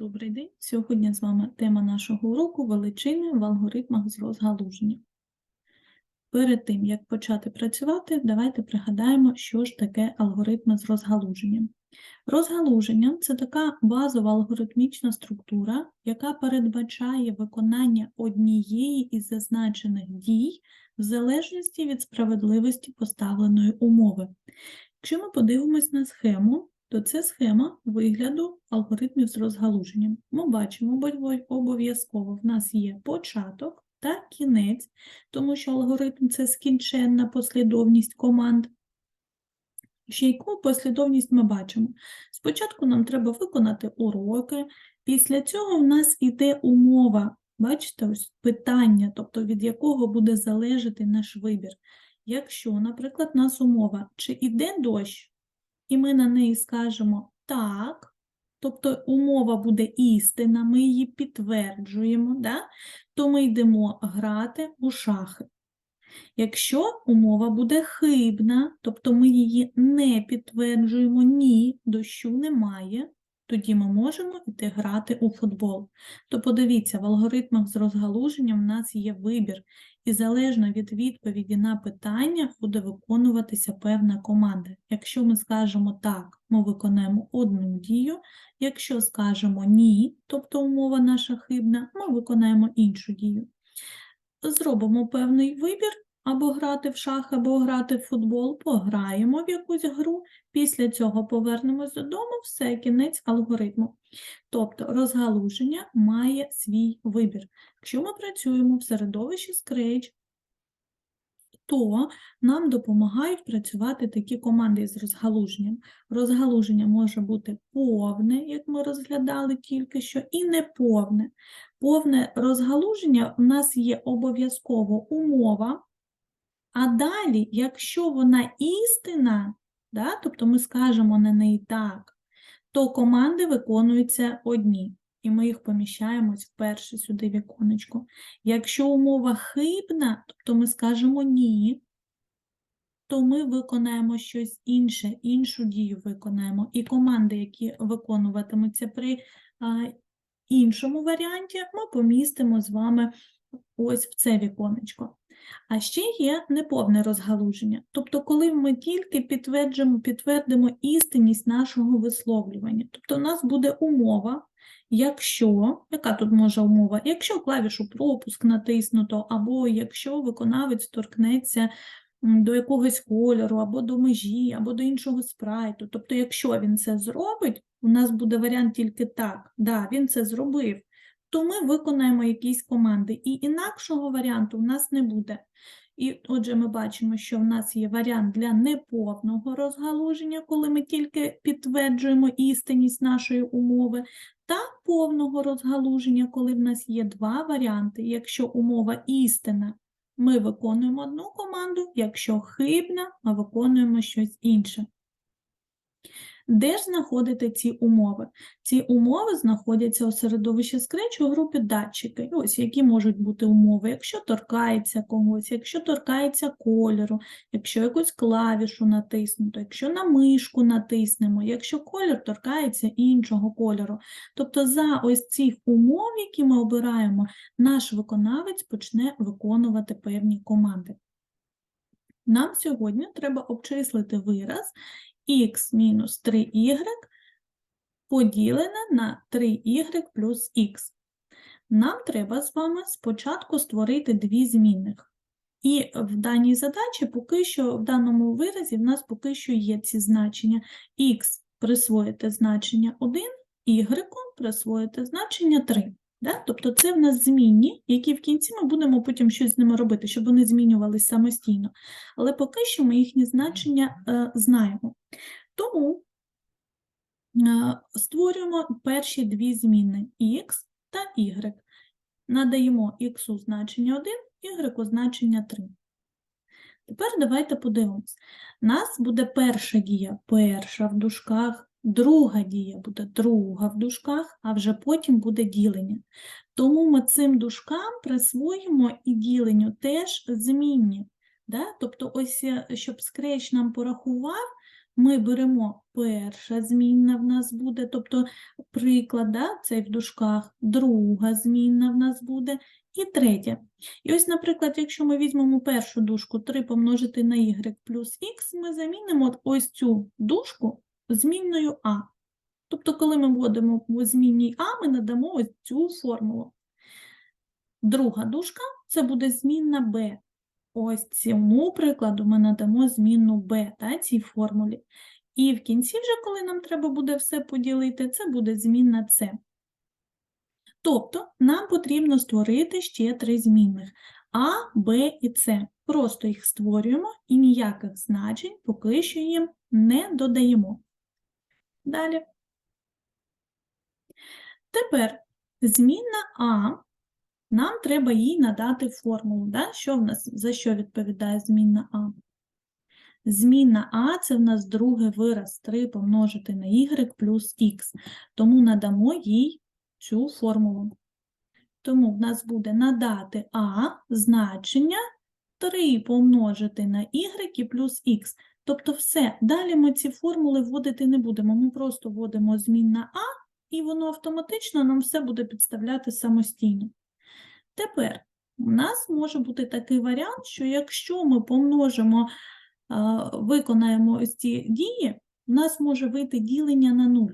Добрий день. Сьогодні з вами тема нашого уроку величини в алгоритмах з розгалуження. Перед тим, як почати працювати, давайте пригадаємо, що ж таке алгоритми з розгалуженням. Розгалуження це така базова алгоритмічна структура, яка передбачає виконання однієї із зазначених дій в залежності від справедливості поставленої умови. Якщо ми подивимось на схему, то це схема вигляду алгоритмів з розгалуженням. Ми бачимо обов- обов'язково в нас є початок та кінець, тому що алгоритм це скінченна послідовність команд. Ще яку послідовність ми бачимо? Спочатку нам треба виконати уроки, після цього в нас іде умова, бачите, ось питання, тобто від якого буде залежати наш вибір. Якщо, наприклад, у нас умова, чи іде дощ, і ми на неї скажемо так, тобто умова буде істина, ми її підтверджуємо, да? то ми йдемо грати у шахи. Якщо умова буде хибна, тобто ми її не підтверджуємо, ні, дощу немає, тоді ми можемо йти грати у футбол. То подивіться, в алгоритмах з розгалуженням в нас є вибір, і залежно від відповіді на питання буде виконуватися певна команда. Якщо ми скажемо так, ми виконаємо одну дію, якщо скажемо ні, тобто умова наша хибна, ми виконаємо іншу дію. Зробимо певний вибір, або грати в шах, або грати в футбол, пограємо в якусь гру, після цього повернемось додому, все, кінець алгоритму. Тобто розгалуження має свій вибір. Якщо ми працюємо в середовищі Scratch, то нам допомагають працювати такі команди з розгалуженням. Розгалуження може бути повне, як ми розглядали тільки що, і неповне. Повне розгалуження у нас є обов'язково умова, а далі, якщо вона істина, да, тобто ми скажемо на неї так, то команди виконуються одні, і ми їх поміщаємо в перше сюди віконечко. Якщо умова хибна, тобто ми скажемо ні, то ми виконаємо щось інше, іншу дію виконаємо. І команди, які виконуватимуться при іншому варіанті, ми помістимо з вами ось в це віконечко. А ще є неповне розгалуження. Тобто, коли ми тільки підтверджуємо, підтвердимо істинність нашого висловлювання. Тобто, у нас буде умова, якщо, яка тут може умова? Якщо клавішу пропуск натиснуто, або якщо виконавець торкнеться до якогось кольору, або до межі, або до іншого спрайту. Тобто, якщо він це зробить, у нас буде варіант тільки так, да, він це зробив то ми виконаємо якісь команди. І інакшого варіанту в нас не буде. І отже, ми бачимо, що в нас є варіант для неповного розгалуження, коли ми тільки підтверджуємо істинність нашої умови, та повного розгалуження, коли в нас є два варіанти. Якщо умова істина, ми виконуємо одну команду, якщо хибна, ми виконуємо щось інше. Де ж знаходити ці умови? Ці умови знаходяться у середовищі Scratch у групі датчики. Ось які можуть бути умови, якщо торкається когось, якщо торкається кольору, якщо якусь клавішу натиснуто, якщо на мишку натиснемо, якщо колір торкається іншого кольору. Тобто за ось цих умов, які ми обираємо, наш виконавець почне виконувати певні команди. Нам сьогодні треба обчислити вираз х мінус 3y поділене на 3y плюс х. Нам треба з вами спочатку створити дві змінних. І в даній задачі поки що, в даному виразі, в нас поки що є ці значення. х присвоїти значення 1, y присвоїти значення 3. Да? Тобто це в нас змінні, які в кінці ми будемо потім щось з ними робити, щоб вони змінювалися самостійно. Але поки що ми їхні значення е, знаємо. Тому е, створюємо перші дві зміни x та y. Надаємо x значення 1, y значення 3. Тепер давайте подивимось. У нас буде перша дія перша в дужках, друга дія буде друга в дужках, а вже потім буде ділення. Тому ми цим дужкам присвоїмо і діленню теж змінні. Да? Тобто, ось, е, щоб Scratch нам порахував, ми беремо перша змінна в нас буде, тобто приклад, да, цей в дужках, друга змінна в нас буде і третя. І ось, наприклад, якщо ми візьмемо першу дужку 3 помножити на y плюс х, ми замінимо ось цю дужку змінною а. Тобто, коли ми вводимо у змінній а, ми надамо ось цю формулу. Друга дужка – це буде змінна b. Ось цьому прикладу ми надамо змінну b та, цій формулі. І в кінці вже, коли нам треба буде все поділити, це буде змінна c. Тобто нам потрібно створити ще три змінних А, Б і С. Просто їх створюємо і ніяких значень поки що їм не додаємо. Далі. Тепер змінна А, нам треба їй надати формулу. Да? Що в нас, за що відповідає змінна А? Змінна А – це в нас другий вираз 3 помножити на y плюс х. Тому надамо їй цю формулу. Тому в нас буде надати А значення 3 помножити на y і плюс х. Тобто все, далі ми ці формули вводити не будемо. Ми просто вводимо змін на А, і воно автоматично нам все буде підставляти самостійно. Тепер у нас може бути такий варіант, що якщо ми помножимо, виконаємо ось ці дії, у нас може вийти ділення на 0.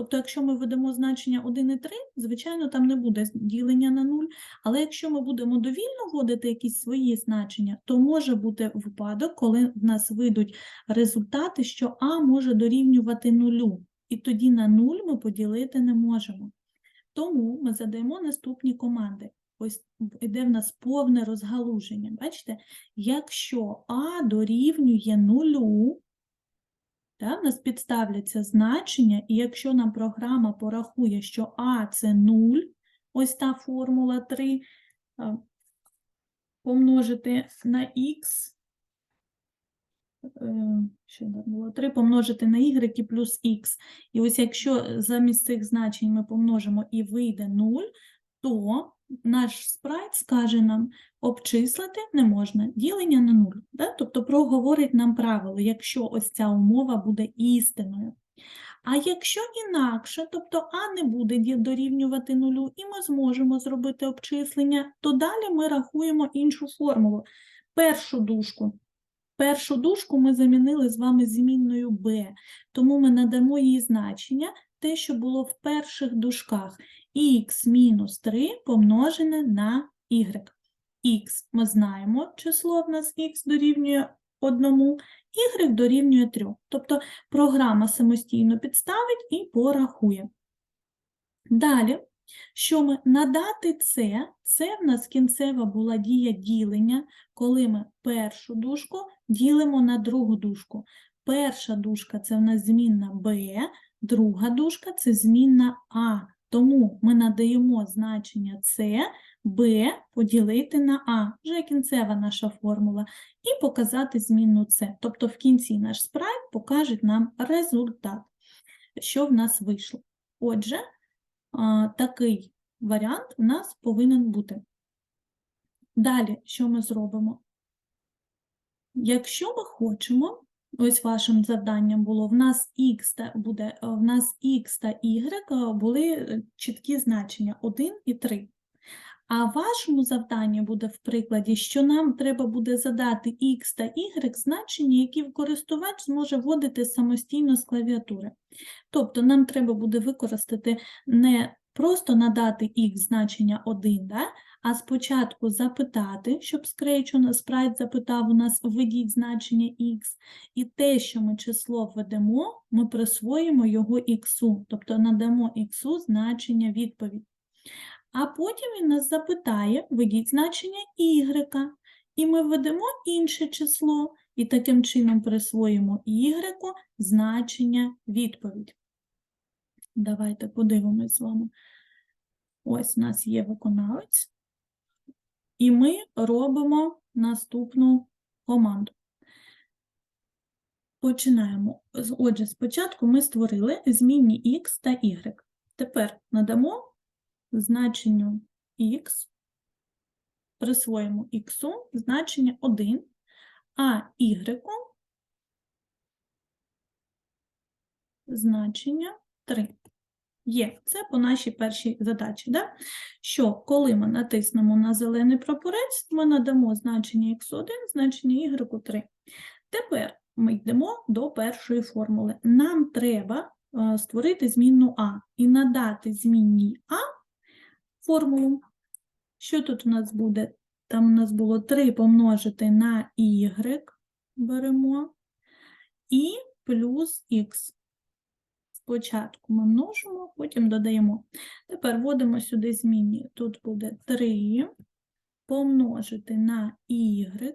Тобто, якщо ми введемо значення 1 і 3, звичайно, там не буде ділення на 0, але якщо ми будемо довільно вводити якісь свої значення, то може бути випадок, коли в нас вийдуть результати, що А може дорівнювати нулю, і тоді на 0 ми поділити не можемо. Тому ми задаємо наступні команди. Ось іде в нас повне розгалуження. Бачите, якщо А дорівнює нулю, та, в нас підставляться значення, і якщо нам програма порахує, що А це 0, ось та формула 3, помножити на х, е, що там було, 3 помножити на y плюс х. І ось якщо замість цих значень ми помножимо і вийде 0, то наш спрайт скаже нам, обчислити не можна, ділення на нуль. Да? Тобто проговорить нам правило, якщо ось ця умова буде істиною. А якщо інакше, тобто А не буде дорівнювати нулю, і ми зможемо зробити обчислення, то далі ми рахуємо іншу формулу. Першу дужку. Першу дужку ми замінили з вами змінною b, тому ми надамо їй значення, те, що було в перших дужках х мінус 3 помножене на y. х ми знаємо, число в нас х дорівнює 1, y дорівнює 3. Тобто програма самостійно підставить і порахує. Далі, що ми надати це, це в нас кінцева була дія ділення, коли ми першу дужку ділимо на другу дужку. Перша дужка це в нас змінна b, друга дужка це змінна а. Тому ми надаємо значення С, Б поділити на А, вже кінцева наша формула, і показати змінну С. Тобто в кінці наш спрайт покаже нам результат, що в нас вийшло. Отже, такий варіант у нас повинен бути. Далі, що ми зробимо? Якщо ми хочемо, ось вашим завданням було, в нас x та буде, е, в нас x та y е, були е, чіткі значення 1 і 3. А вашому завданню буде в прикладі, що нам треба буде задати x та y значення, які користувач зможе вводити самостійно з клавіатури. Тобто нам треба буде використати не просто надати x значення 1, да? А спочатку запитати, щоб Scratch у нас- спрайт запитав у нас введіть значення x, і те, що ми число введемо, ми присвоїмо його x, тобто надамо x значення відповідь. А потім він нас запитає, введіть значення y, і ми введемо інше число, і таким чином присвоїмо y значення відповідь. Давайте подивимось з вами. Ось у нас є виконавець. І ми робимо наступну команду. Починаємо. Отже, спочатку ми створили змінні x та y. Тепер надамо значенню x, присвоїмо x значення 1, а y значення 3. Є, це по нашій першій задачі, да? що коли ми натиснемо на зелений прапорець, ми надамо значення x1, значення y3. Тепер ми йдемо до першої формули. Нам треба е, створити змінну а і надати змінній а формулу. Що тут у нас буде? Там у нас було 3 помножити на y, беремо, і плюс х. Спочатку ми множимо, потім додаємо. Тепер вводимо сюди змінні. Тут буде 3 помножити на y,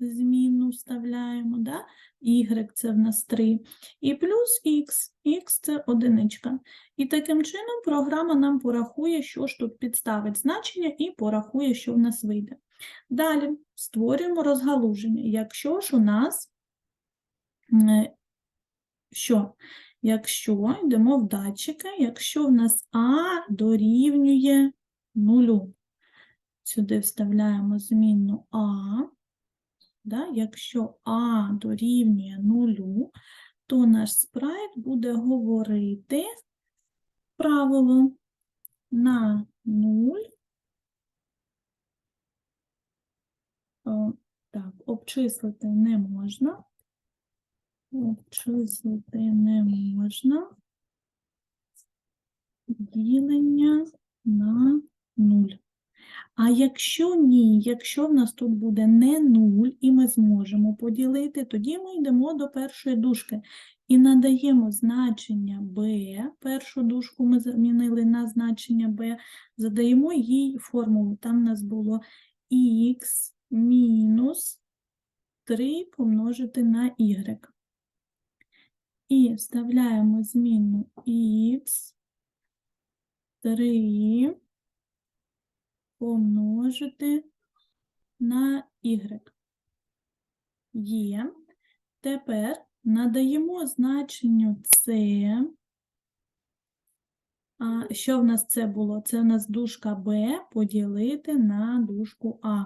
змінну вставляємо, да? y це в нас 3, і плюс х, х це одиничка. І таким чином програма нам порахує, що ж тут підставить значення, і порахує, що в нас вийде. Далі створюємо розгалуження. Якщо ж у нас е, що? Якщо йдемо в датчики, якщо в нас А дорівнює нулю, сюди вставляємо змінну А, да? якщо А дорівнює нулю, то наш спрайт буде говорити правило на 0. О, Так, обчислити не можна. Обчислити не можна. Ділення на 0. А якщо ні, якщо в нас тут буде не 0 і ми зможемо поділити, тоді ми йдемо до першої дужки і надаємо значення b, першу дужку ми замінили на значення b, задаємо їй формулу. Там у нас було х мінус 3 помножити на y. І вставляємо змінну х 3 помножити на y. Є. Тепер надаємо значенню c. А що в нас це було? Це в нас дужка b поділити на дужку а.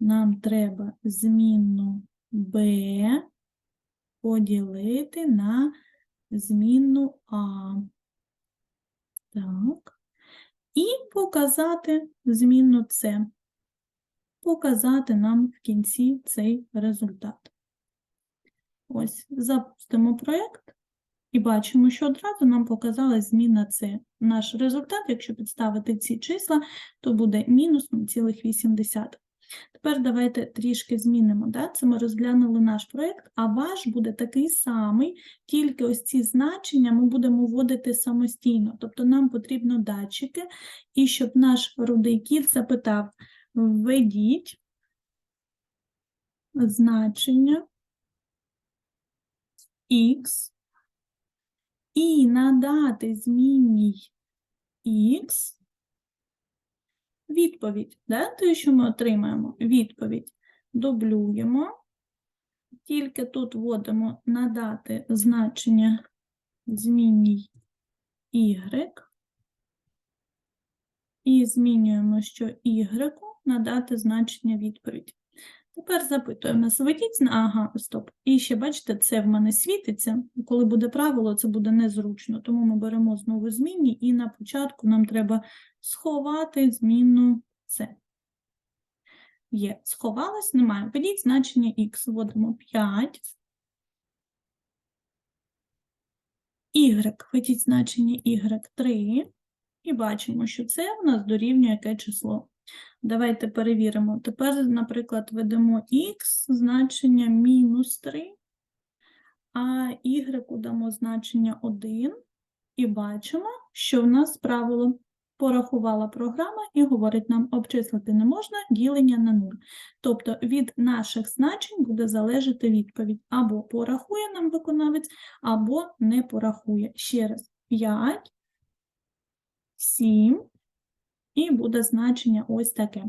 Нам треба змінну b поділити на змінну а. Так. І показати змінну С. Показати нам в кінці цей результат. Ось, запустимо проєкт і бачимо, що одразу нам показала зміна С. Наш результат, якщо підставити ці числа, то буде мінус 0,8. Тепер давайте трішки змінимо. Да? Це ми розглянули наш проєкт, а ваш буде такий самий, тільки ось ці значення ми будемо вводити самостійно. Тобто нам потрібно датчики, і щоб наш рудий кіт запитав, введіть значення х і надати змінній х відповідь. Да? Те, що ми отримаємо відповідь, дублюємо, тільки тут вводимо надати значення змінній y, і змінюємо, що y надати значення відповідь. Тепер запитуємо нас, введіть, ага, стоп. І ще, бачите, це в мене світиться. Коли буде правило, це буде незручно. Тому ми беремо знову змінні, і на початку нам треба сховати змінну С. Є, сховалась, немає. Введіть значення х, вводимо 5. Y, введіть значення y 3. І бачимо, що це у нас дорівнює яке число. Давайте перевіримо. Тепер, наприклад, ведемо х значення мінус 3, а y дамо значення 1, і бачимо, що в нас правило порахувала програма і говорить нам, обчислити не можна, ділення на 0. Тобто від наших значень буде залежати відповідь. Або порахує нам виконавець, або не порахує. Ще раз, 5, 7, і буде значення ось таке.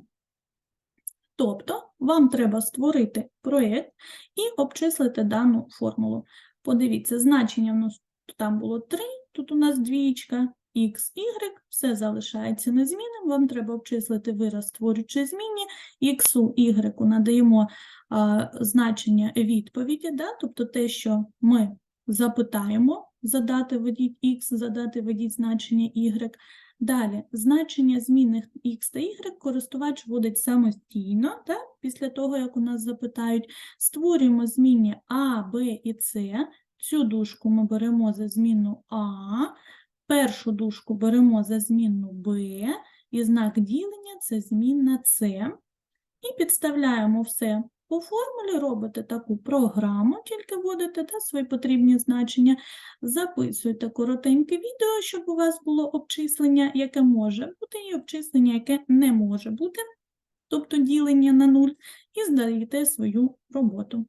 Тобто, вам треба створити проєкт і обчислити дану формулу. Подивіться, значення в нас там було 3, тут у нас двічка, x, y, все залишається незмінним, вам треба обчислити вираз, створюючи змінні, x, y надаємо а, значення відповіді, да? тобто те, що ми запитаємо, задати введіть x, задати введіть значення y. Далі, значення змінних x та y користувач вводить самостійно, так? після того, як у нас запитають, створюємо змінні а, б і с. Цю дужку ми беремо за змінну а, першу дужку беремо за змінну b, і знак ділення це змінна С. І підставляємо все по формулі, робите таку програму, тільки вводите та свої потрібні значення, записуєте коротеньке відео, щоб у вас було обчислення, яке може бути, і обчислення, яке не може бути, тобто ділення на нуль, і здаєте свою роботу.